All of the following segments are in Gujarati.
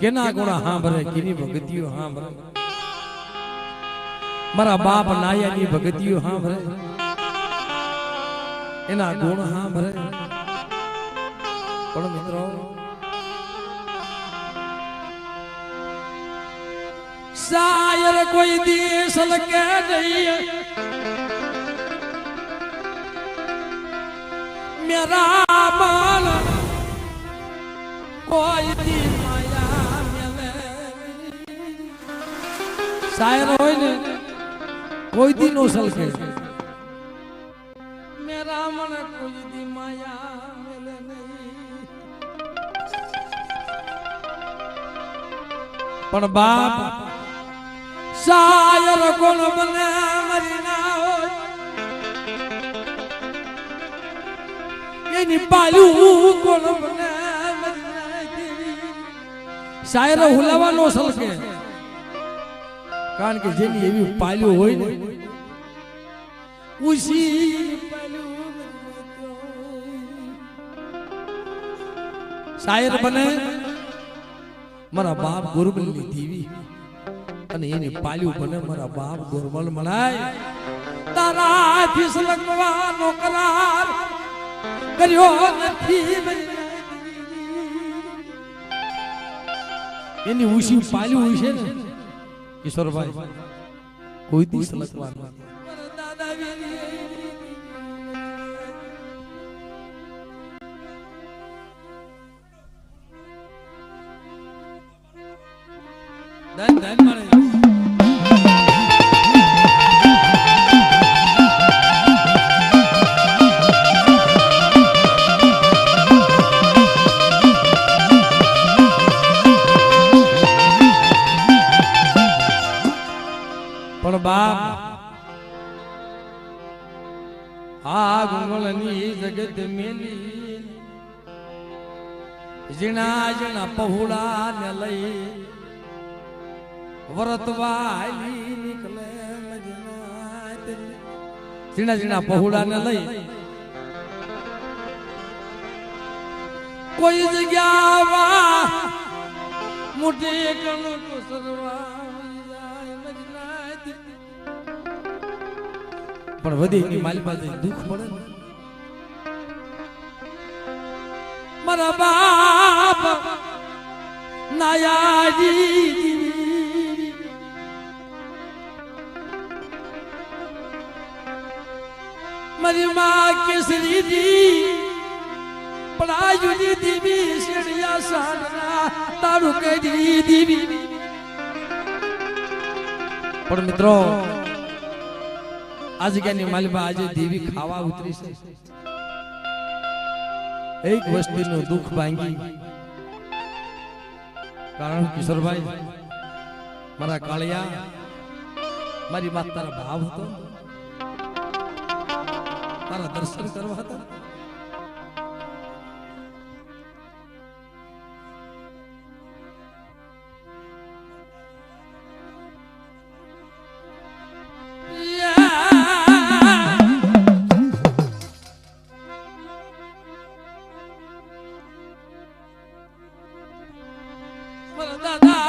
કેના ગુણ સાંભળે કેની ભગતીઓ સાંભળે મારા બાપ નાયાની ભગતીઓ સાંભળે એના ગુણ સાંભળે પણ મિત્રો શાયર કોઈ દેશ લગે નહીં. મેરા મન શાયર હોય ને કોઈ દી નો સલકે મેરા મન કોઈ દી માયા મેલે નહીં. પણ બાપ શાયર કોણ બને મરી ના હોય. એની પાલું કોણ બને. શાયરો હુલાવા નો સલકે કારણ કે જેની એવી પાલ્યું હોય ને ઉસી શાયર બને મારા બાપ ગુરબલની દેવી. અને એની પાલ્યું બને મારા બાપ ગુરબલ મનાય. તારાથી સલગવાનો કરાર કર્યો નથી એની ઉસી પાલ્યું છે ને કિશોરભાઈ કોઈ દિવસ સલગવાનું ધન ધન મળે જીણા લઈ વરતવાલી નીકળે ઝીણા ઝીણા પહોળા લઈ કોઈ જગ્યા મોટી. પણ વધી ની માલી પાસે દુઃખ પડે મારા બાપ નાયાજી મારી માં કેસરી દી પડાયુની દીવી શેડિયા સાંડના તારું કડી દીવી પણ મિત્રો આ જગ્યાની માલિકા આજે દેવી ખાવા ઉતરી છે એક વસ્તીનું દુઃખ ભાંગી કારણ કિશોરભાઈ મારા કાળિયા મારી વાત તારા ભાવ હતો. તારા દર્શન કરવા હતા. મારા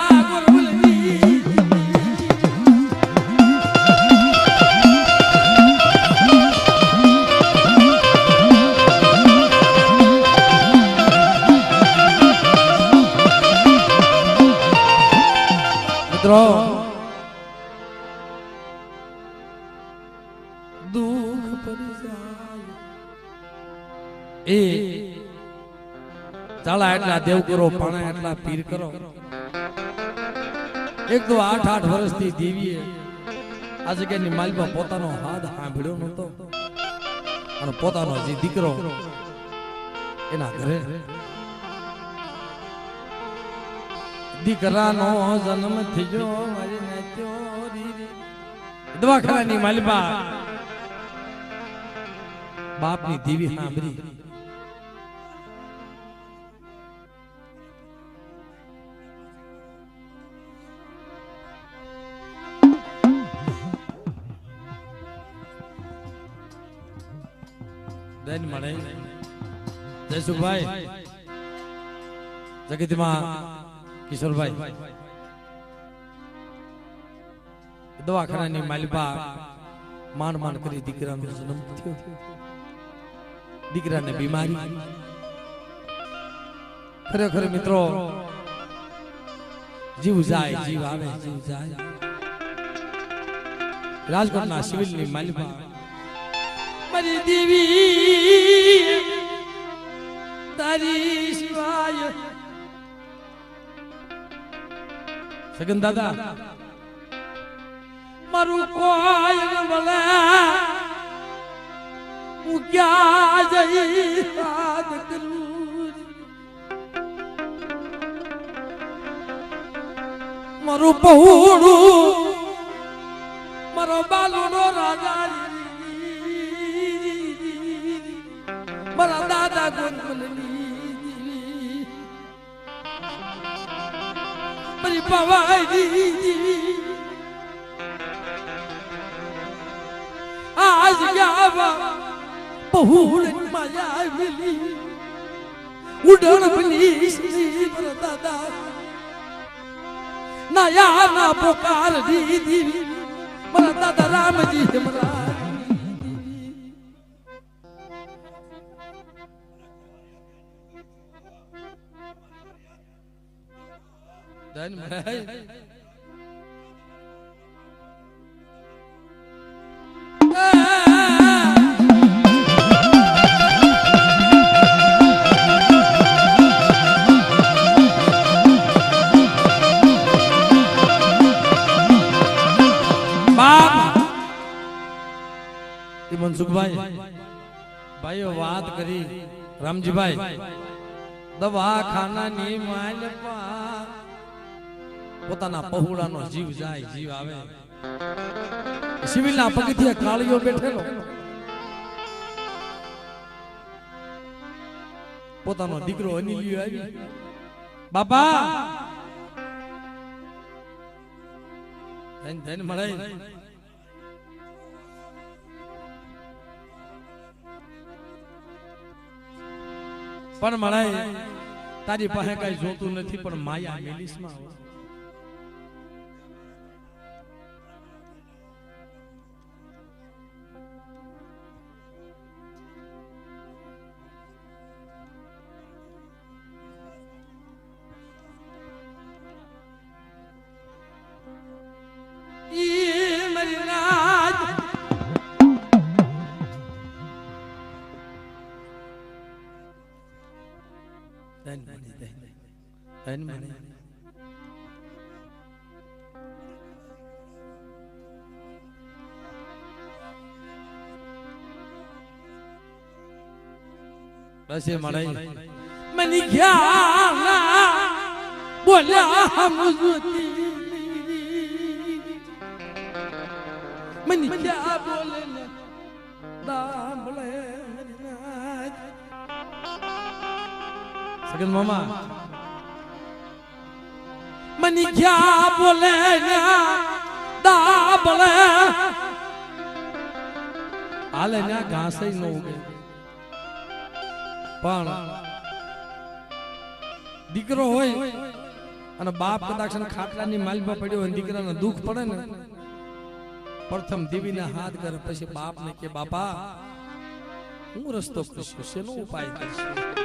ચાલા એટલા દેવ કરો પાણા એટલા પીર કરો. એક તો આઠ આઠ વર્ષથી દેવીએ આ જગ્યાની માલમાં પોતાનો હાથ સાંભળ્યો નતો અને પોતાનો જે દીકરો એના ઘરે. દીકરાનો જન્મ થયો મારી નાચ્યો. દવાખાનાની માલિકા બાપની દેવી સાંભળી. ધન મળે જયસુખભાઈ જગતમાં કિશોરભાઈ દવાખાનાની માલિબા માંડ માંડ કરી દીકરાનો જન્મ થયો દીકરાને બીમારી ખરેખર મિત્રો જીવ જાય જીવ આવે જીવ જાય રાજકોટના સિવિલની માલિપા મારી દેવી, તારી સિવાય. સગન દાદા, મારું કોઈ ન મળે. હું ક્યાં જઈ કરું? મારું પહોળું, મારો બાલુનો રાજા. મારા દાદા ગોંડલની મારી પવાઈ આજ ગાવા બહુડ માયા મિલી ઉડણ શ્રી મારા દાદા નયા ના પોકાર દીદી મારા દાદા રામજી હમરા ધન એ મનસુખભાઈ ભાઈઓ વાત કરી. રામજીભાઈ દવાખાનાની માલપા પોતાના પહોળાનો જીવ જાય જીવ આવે. સિવિલના પગથિયા કાળીઓ બેઠેલો. પોતાનો દીકરો અનિલિયો આવી. બાપા! ધન ધન મળે. પણ મળે. તારી પાસે કઈ જોતું નથી પણ માયા મેલીસમાં ધન મને બસ એ મળે મને ખ્યાલ બોલ્યા હમ મને ક્યાં બોલે ને દાંભળે હરિનાથ. સગન મામા મને ક્યાં બોલે ને હાલે ના ઘાસે ન પણ દીકરો હોય અને બાપ કદાચ ખાટલાની માલમાં પડ્યો હોય દીકરાને દુઃખ પડે ને, પ્રથમ દેવીના હાથ કરે, પછી બાપને કે, બાપા, હું રસ્તો કરશું શેનો ઉપાય કરશું?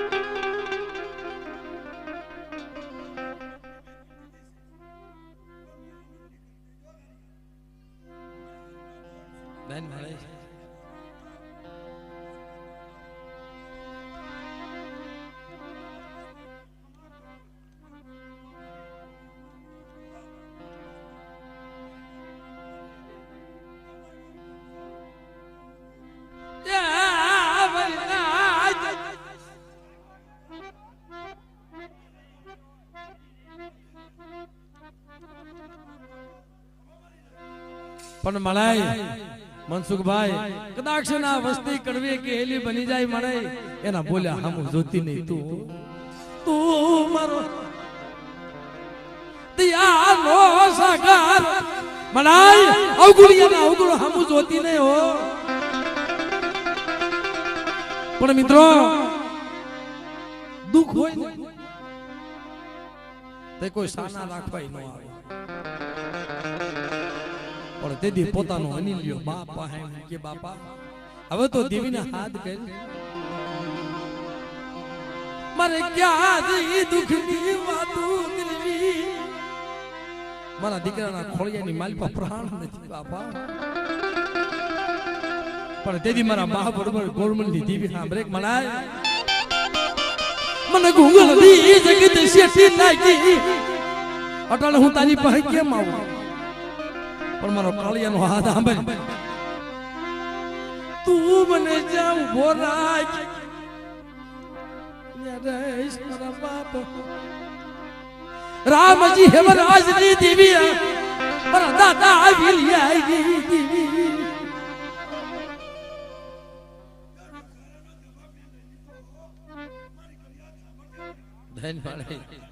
પણ મળાય. મનસુખભાઈ કદાચ ના વસ્તી કડવી કે હેલી બની જાય મળાય એના બોલ્યા, હમ જોતી નહીં તું. તું મારો દિયાનો સાગર. મળાય અવગુણિયાના અવગુણ હમ જોતી નહીં હો. પણ મિત્રો, દુખ હોય તે કોઈ સાના રાખવાય ન આવે. પણ તેથી પોતાનો અનિલ લ્યો બાપા હે કે બાપા? હવે તો દેવીને હાથ કરી મારે ક્યાં દુઃખની વાતો કરવી? મારા દીકરાના ખોળિયાની માલપા પ્રાણ નથી બાપા. પણ તેથી મારા બા બરોબર ગોળમનની દેવી સાંભળે મનાય મને ગુંગલ દી જગત શેઠી નાખી. અટલ હું તારી પાસે કેમ આવું? પણ મારો કાળિયાનો હાથ સાંભળ તું મને જાઉં ભોરાજ રહીશ મારા બાપ રામજી હેમરાજની દેવી મારા દાદા આવી આવી દેવી ધન્યવાદ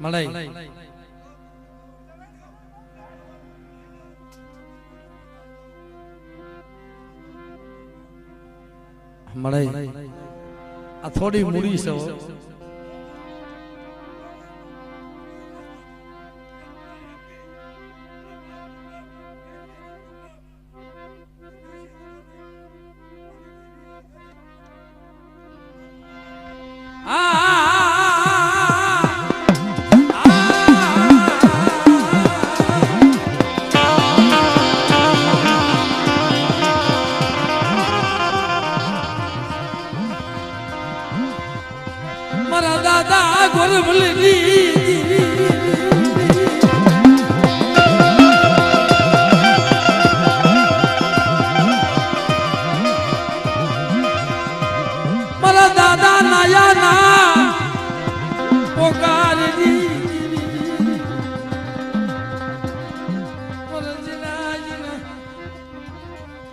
મળાઈ મળે આ થોડી મૂડી છે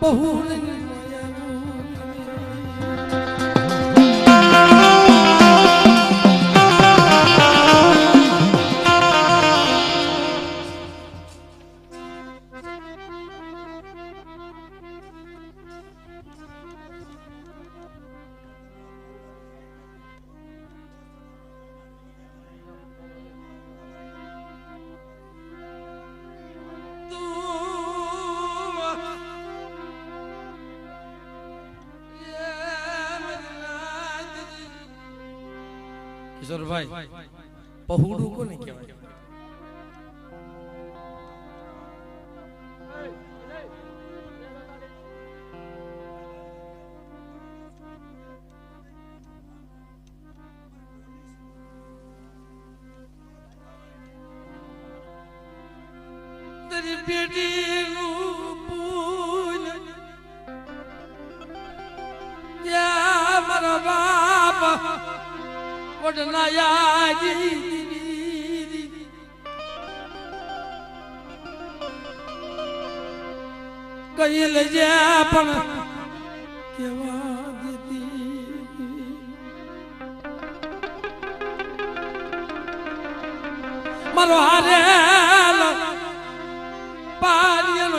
বহু કિશોરભાઈ પહુડું કોને કહેવાય? તારી કઈ લેજે પણ કેવા દીધી. મારો હારેલ પારિયનો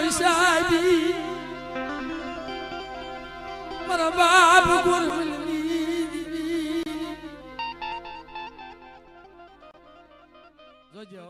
મારા બાપ ગુરમની